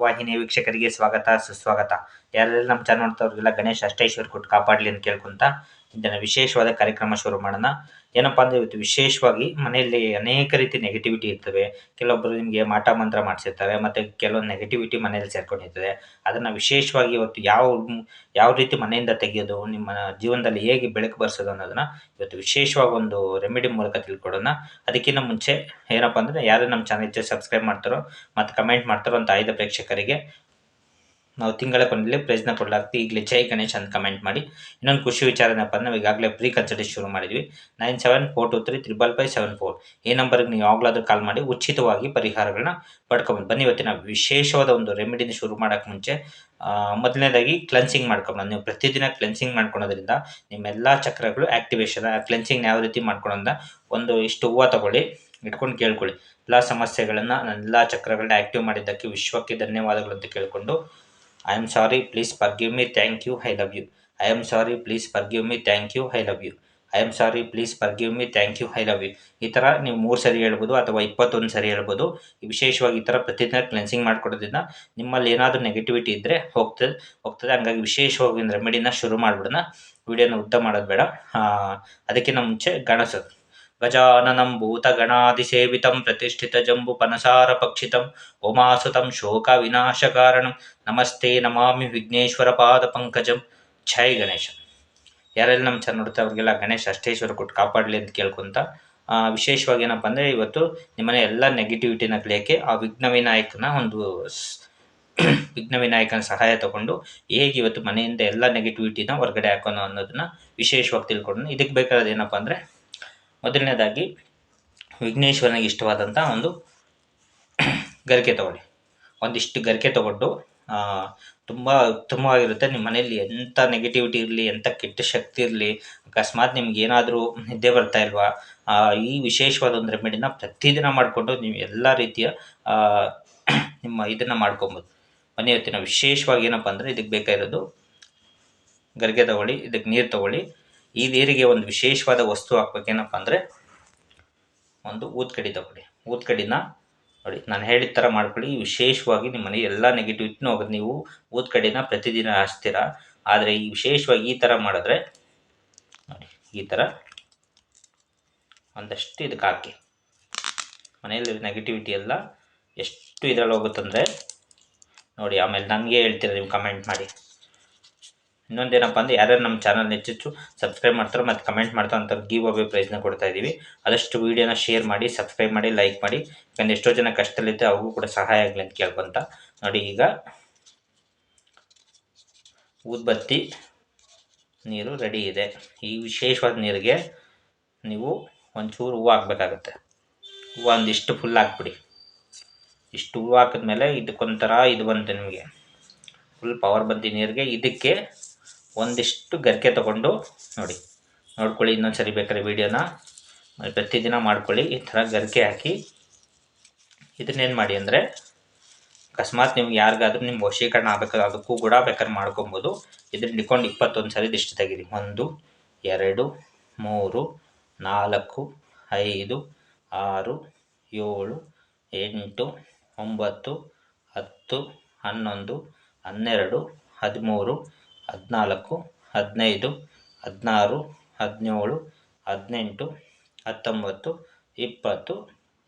ವಾಹಿನಿ ವೀಕ್ಷಕರಿಗೆ ಸ್ವಾಗತ ಸುಸ್ವಾಗತ. ಯಾರೆಲ್ಲ ನಮ್ಮ ಚಾನಲ್ ನೋಡ್ತಾವ್ರಿಗೆಲ್ಲ ಗಣೇಶ್ ಅಷ್ಟೈಶ್ವರ್ ಕೊಟ್ಟು ಕಾಪಾಡಲಿ ಅಂತ ಕೇಳ್ಕೊಂತ ಇದನ್ನು ವಿಶೇಷವಾದ ಕಾರ್ಯಕ್ರಮ ಶುರು ಮಾಡೋಣ. ಏನಪ್ಪಾ ಅಂದ್ರೆ ಇವತ್ತು ವಿಶೇಷವಾಗಿ ಮನೆಯಲ್ಲಿ ಅನೇಕ ರೀತಿ ನೆಗೆಟಿವಿಟಿ ಇರ್ತವೆ. ಕೆಲವೊಬ್ಬರು ನಿಮಗೆ ಮಾಟ ಮಂತ್ರ ಮಾಡಿಸಿರ್ತಾರೆ, ಮತ್ತೆ ಕೆಲವೊಂದು ನೆಗೆಟಿವಿಟಿ ಮನೆಯಲ್ಲಿ ಸೇರ್ಕೊಂಡಿರ್ತದೆ. ಅದನ್ನ ವಿಶೇಷವಾಗಿ ಇವತ್ತು ಯಾವ ಯಾವ ರೀತಿ ಮನೆಯಿಂದ ತೆಗೆಯೋದು, ನಿಮ್ಮ ಜೀವನದಲ್ಲಿ ಹೇಗೆ ಬೆಳಕು ಬರ್ಸೋದು ಅನ್ನೋದನ್ನ ಇವತ್ತು ವಿಶೇಷವಾಗಿ ಒಂದು ರೆಮಿಡಿ ಮೂಲಕ ತಿಳ್ಕೊಡೋಣ. ಅದಕ್ಕಿಂತ ಮುಂಚೆ ಏನಪ್ಪಾ ಅಂದ್ರೆ ಯಾರು ನಮ್ಮ ಚಾನಲ್ ಸಬ್ಸ್ಕ್ರೈಬ್ ಮಾಡ್ತಾರೋ, ಮತ್ತು ಕಮೆಂಟ್ ಮಾಡ್ತಾರೋ ಅಂತ ಆಯ್ದ ಪ್ರೇಕ್ಷಕರಿಗೆ ನಾವು ತಿಂಗಳ ಕೊನೆಯಲ್ಲಿ ಪ್ರಯತ್ನ ಕೊಡಲಾಗ್ತಿ ಈಗಲೇ ಜೈ ಗಣೇಶ್ ಅಂತ ಕಮೆಂಟ್ ಮಾಡಿ. ಇನ್ನೊಂದು ಖುಷಿ ವಿಚಾರ ಏನಪ್ಪ ಅಂದ್ರೆ, ನಾವು ಈಗಾಗಲೇ ಪ್ರೀ ಕನ್ಸಲ್ಟೇಷನ್ ಶುರು ಮಾಡಿದ್ವಿ. Nine seven four two three triple five seven four ಈ ನಂಬರ್ಗೆ ನೀವು ಯಾವಾಗಲಾದರೂ ಕಾಲ್ ಮಾಡಿ, ಉಚಿತವಾಗಿ ಪರಿಹಾರಗಳನ್ನ ಪಡ್ಕೊಂಡು ಬನ್ನಿ ಇವತ್ತಿನ ವಿಶೇಷವಾದ ಒಂದು ರೆಮಿಡಿನ ಶುರು ಮಾಡೋಕ್ಕೆ ಮುಂಚೆ ಮೊದಲನೇದಾಗಿ ಕ್ಲೆನ್ಸಿಂಗ್ ಮಾಡ್ಕೊಂಡು ನೀವು ಪ್ರತಿದಿನ ಕ್ಲೆನ್ಸಿಂಗ್ ಮಾಡ್ಕೊಳೋದ್ರಿಂದ ನಿಮ್ಮೆಲ್ಲ ಚಕ್ರಗಳು ಆಕ್ಟಿವೇಶನ್ ಆ ಕ್ಲೆನ್ಸಿಂಗ್ ಯಾವ ರೀತಿ ಮಾಡ್ಕೊಳೋದ್ರಿಂದ ಒಂದು ಇಷ್ಟು ಹೂವು ತಗೊಳ್ಳಿ, ಇಟ್ಕೊಂಡು ಕೇಳ್ಕೊಳ್ಳಿ. ಎಲ್ಲ ಸಮಸ್ಯೆಗಳನ್ನು ಎಲ್ಲ ಚಕ್ರಗಳನ್ನ ಆಕ್ಟಿವ್ ಮಾಡಿದ್ದಕ್ಕೆ ವಿಶ್ವಕ್ಕೆ ಧನ್ಯವಾದಗಳು ಅಂತ ಕೇಳಿಕೊಂಡು I am sorry please forgive me thank you I love you I am sorry please forgive me thank you I love you I am sorry please forgive me thank you I love you ಈ ಥರ ನೀವು ಮೂರು ಸರಿ ಹೇಳ್ಬೋದು ಅಥವಾ ಇಪ್ಪತ್ತೊಂದು ಸರಿ ಹೇಳ್ಬೋದು. ವಿಶೇಷವಾಗಿ ಈ ಥರ ಪ್ರತಿದಿನ ಕ್ಲೆನ್ಸಿಂಗ್ ಮಾಡ್ಕೊಡೋದ್ರಿಂದ ನಿಮ್ಮಲ್ಲಿ ಏನಾದರೂ ನೆಗೆಟಿವಿಟಿ ಇದ್ದರೆ ಹೋಗ್ತದೆ ಹೋಗ್ತದೆ. ಹಂಗಾಗಿ ವಿಶೇಷವಾಗಿ ರೆಮಿಡಿನ ಶುರು ಮಾಡಿಬಿಡೋಣ. ವಿಡಿಯೋನ ಉದ್ದ ಮಾಡೋದು ಬೇಡ. ಅದಕ್ಕಿಂತ ಮುಂಚೆ ಗಣಸದು ಪನಸಾರ ಪಕ್ಷಿತಂ ಉಮಾಸುತಂ ಶೋಕ ವಿನಾಶಕಾರಣಂ. ನಮಸ್ತೆ, ನಮಾಮಿ ವಿಘ್ನೇಶ್ವರ ಪಾದ ಪಂಕಜಂ. ಛೈ ಗಣೇಶ. ಯಾರೆಲ್ಲ ನಮ್ಮ ಚೆನ್ನ ನೋಡ್ತಾ ಅವ್ರಿಗೆಲ್ಲ ಗಣೇಶ ಅಷ್ಟೇಶ್ವರ ಕೊಟ್ಟು ಕಾಪಾಡಲಿ ಅಂತ ಕೇಳ್ಕೊಂತ ವಿಶೇಷವಾಗಿ ಏನಪ್ಪ ಅಂದರೆ ಇವತ್ತು ನಿಮ್ಮನೆ ಎಲ್ಲ ನೆಗೆಟಿವಿಟಿನ ಕಲಿಯೋಕ್ಕೆ ಆ ವಿಘ್ನ ವಿನಾಯಕನ ಒಂದು ವಿಘ್ನ ವಿನಾಯಕನ ಸಹಾಯ ತಗೊಂಡು ಹೇಗೆ ಇವತ್ತು ಮನೆಯಿಂದ ಎಲ್ಲ ನೆಗೆಟಿವಿಟಿನ ಹೊರಗಡೆ ಹಾಕೋಣ ಅನ್ನೋದನ್ನ ವಿಶೇಷವಾಗಿ ತಿಳ್ಕೊಂಡು ಇದಕ್ಕೆ ಬೇಕಾದ ಏನಪ್ಪ ಅಂದರೆ ಮೊದಲನೇದಾಗಿ ವಿಘ್ನೇಶ್ವರನಿಗೆ ಇಷ್ಟವಾದಂಥ ಒಂದು ಗರಿಕೆ ತಗೊಳ್ಳಿ. ಒಂದಿಷ್ಟು ಗರಿಕೆ ತಗೊಂಡು ತುಂಬ ಉತ್ತಮವಾಗಿರುತ್ತೆ. ನಿಮ್ಮ ಮನೆಯಲ್ಲಿ ಎಂಥ ನೆಗೆಟಿವಿಟಿ ಇರಲಿ ಎಂಥ ಕೆಟ್ಟ ಶಕ್ತಿ ಇರಲಿ, ಅಕಸ್ಮಾತ್ ನಿಮ್ಗೆ ಏನಾದರೂ ನಿದ್ದೆ ಬರ್ತಾ ಇಲ್ವಾ ಈ ವಿಶೇಷವಾದ ಒಂದು ರೆಮಿಡಿನ ಪ್ರತಿದಿನ ಮಾಡಿಕೊಂಡು ನೀವು ಎಲ್ಲ ರೀತಿಯ ನಿಮ್ಮ ಇದನ್ನು ಮಾಡ್ಕೊಬೋದು. ಮನೆ ಇವತ್ತಿನ ವಿಶೇಷವಾಗಿ ಏನಪ್ಪ ಅಂದರೆ, ಇದಕ್ಕೆ ಬೇಕಾಗಿರೋದು ಗರಿಗೆ ತಗೊಳ್ಳಿ, ಇದಕ್ಕೆ ನೀರು ತಗೊಳ್ಳಿ. ಈ ನೀರಿಗೆ ಒಂದು ವಿಶೇಷವಾದ ವಸ್ತು ಹಾಕ್ಬೇಕೇನಪ್ಪ ಅಂದರೆ ಒಂದು ಊದ್ಕಡಿ ತಗೊಳ್ಳಿ ಊದ್ಕಡಿನ ನೋಡಿ, ನಾನು ಹೇಳಿದ ಥರ ಮಾಡ್ಕೊಳ್ಳಿ. ವಿಶೇಷವಾಗಿ ನಿಮ್ಮ ಮನೆ ಎಲ್ಲ ನೆಗೆಟಿವಿಟಿನೂ ಹೋಗೋದು ನೀವು ಊದ್ಕಡಿನ ಪ್ರತಿದಿನ ಹಚ್ತೀರ ಆದರೆ ಈ ವಿಶೇಷವಾಗಿ ಈ ಥರ ಮಾಡಿದ್ರೆ ನೋಡಿ, ಈ ಥರ ಒಂದಷ್ಟು ಇದಕ್ಕೆ ಹಾಕಿ. ಮನೆಯಲ್ಲಿ ನೆಗೆಟಿವಿಟಿ ಎಲ್ಲ ಎಷ್ಟು ಇದರಲ್ಲಿ ಹೋಗುತ್ತಂದರೆ ನೋಡಿ, ಆಮೇಲೆ ನನಗೆ ಹೇಳ್ತೀರ ನೀವು ಕಮೆಂಟ್ ಮಾಡಿ. ಇನ್ನೊಂದೇನಪ್ಪ ಅಂದರೆ ಯಾರ್ಯಾರು ನಮ್ಮ ಚಾನಲ್ ಹೆಚ್ಚೆಚ್ಚು ಸಬ್ಸ್ಕ್ರೈಬ್ ಮಾಡ್ತಾರೋ ಮತ್ತು ಕಮೆಂಟ್ ಮಾಡ್ತಾರೋ ಅಂತ ಗೀವ್ ಅವೇ ಪ್ರೈಸ್ನ ಕೊಡ್ತಾ ಇದ್ದೀವಿ ಆದಷ್ಟು ವೀಡಿಯೋನ ಶೇರ್ ಮಾಡಿ ಸಬ್ಸ್ಕ್ರೈಬ್ ಮಾಡಿ ಲೈಕ್ ಮಾಡಿ. ಯಾಕಂದ್ರೆ ಎಷ್ಟೋ ಜನ ಕಷ್ಟದಲ್ಲಿದ್ದೆ ಅವ್ರಿಗೂ ಕೂಡ ಸಹಾಯ ಆಗಲಿ ಅಂತ ಕೇಳ್ಕೊಂತ. ನೋಡಿ ಈಗ ಊದ್ಬತ್ತಿ ನೀರು ರೆಡಿ ಇದೆ. ಈ ವಿಶೇಷವಾದ ನೀರಿಗೆ ನೀವು ಒಂಚೂರು ಹೂವು ಹಾಕ್ಬೇಕಾಗತ್ತೆ. ಹೂವು ಒಂದಿಷ್ಟು ಫುಲ್ ಹಾಕ್ಬಿಡಿ. ಇಷ್ಟು ಹೂವು ಹಾಕಿದ್ಮೇಲೆ ಇದಕ್ಕೊಂಥರ ಇದು ಬಂತು ನಿಮಗೆ. ಫುಲ್ ಪವರ್ ಬತ್ತಿ ನೀರಿಗೆ. ಇದಕ್ಕೆ ಒಂದಿಷ್ಟು ಗರಿಕೆ ತಗೊಂಡು ನೋಡಿ. ನೋಡ್ಕೊಳ್ಳಿ ಇನ್ನೊಂದು ಸರಿ ಬೇಕಾದ್ರೆ ವೀಡಿಯೋನ. ಪ್ರತಿದಿನ ಮಾಡ್ಕೊಳ್ಳಿ. ಈ ಥರ ಗರಿಕೆ ಹಾಕಿ ಇದನ್ನೇನು ಮಾಡಿ ಅಂದರೆ, ಅಕಸ್ಮಾತ್ ನಿಮ್ಗೆ ಯಾರಿಗಾದ್ರೂ ನಿಮ್ಮ ವಶೀಕರಣ ಆಗಬೇಕಾದ್ರೆ ಅದಕ್ಕೂ ಕೂಡ ಬೇಕಾದ್ರೆ ಮಾಡ್ಕೊಬೋದು. ಇದನ್ನ ಇಟ್ಕೊಂಡು ಇಪ್ಪತ್ತೊಂದು ಸರಿ ದಿಷ್ಟು ತೆಗೀರಿ. ಒಂದು, ಎರಡು, ಮೂರು, ನಾಲ್ಕು, ಐದು, ಆರು, ಏಳು, ಎಂಟು, ಒಂಬತ್ತು, ಹತ್ತು, ಹನ್ನೊಂದು, ಹನ್ನೆರಡು, ಹದಿಮೂರು ಹದಿನಾಲ್ಕು ಹದಿನೈದು ಹದಿನಾರು ಹದಿನೇಳು ಹದಿನೆಂಟು ಹತ್ತೊಂಬತ್ತು ಇಪ್ಪತ್ತು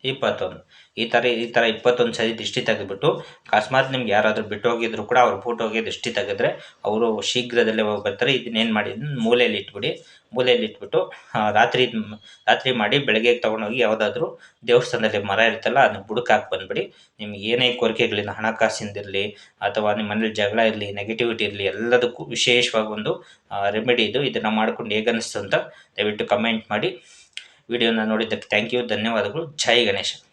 ಇಪ್ಪತ್ತೊಂದು. ಈ ಥರ ಈ ಥರ ಇಪ್ಪತ್ತೊಂದು ಸರಿ ದೃಷ್ಟಿ ತೆಗೆದ್ಬಿಟ್ಟು, ಅಕಸ್ಮಾತ್ ನಿಮ್ಗೆ ಯಾರಾದರೂ ಬಿಟ್ಟು ಹೋಗಿದ್ರು ಕೂಡ ಅವ್ರ ಫೋಟೋ ಹೋಗಿ ದಿಷ್ಟಿ ತೆಗೆದ್ರೆ ಅವರು ಶೀಘ್ರದಲ್ಲೇ ಹೋಗಿ ಬರ್ತಾರೆ. ಇದನ್ನೇನು ಮಾಡಿ ಮೂಲೆಯಲ್ಲಿ ಇಟ್ಬಿಡಿ. ಮೂಲೆಯಲ್ಲಿ ಇಟ್ಬಿಟ್ಟು ರಾತ್ರಿ ರಾತ್ರಿ ಮಾಡಿ ಬೆಳಗ್ಗೆ ತೊಗೊಂಡೋಗಿ ಯಾವುದಾದ್ರೂ ದೇವಸ್ಥಾನದಲ್ಲಿ ಮರ ಇರುತ್ತಲ್ಲ, ಅದನ್ನ ಬುಡಕ್ಕೆ ಬಂದ್ಬಿಡಿ. ನಿಮ್ಗೆ ಏನೇ ಕೋರಿಕೆಗಳಿಂದ ಹಣಕಾಸಿಂದಿರಲಿ ಅಥವಾ ನಿಮ್ಮ ಮನೇಲಿ ಜಗಳ ಇರಲಿ ನೆಗೆಟಿವಿಟಿ ಇರಲಿ, ಎಲ್ಲದಕ್ಕೂ ವಿಶೇಷವಾಗಿ ಒಂದು ರೆಮಿಡಿ ಇದು. ಇದನ್ನು ಮಾಡ್ಕೊಂಡು ಹೇಗನ್ನಿಸ್ತು ಅಂತ ದಯವಿಟ್ಟು ಕಮೆಂಟ್ ಮಾಡಿ. ವಿಡಿಯೋನ ನೋಡಿದ್ದಕ್ಕೆ ಥ್ಯಾಂಕ್ ಯು ಧನ್ಯವಾದಗಳು. ಜೈ ಗಣೇಶ.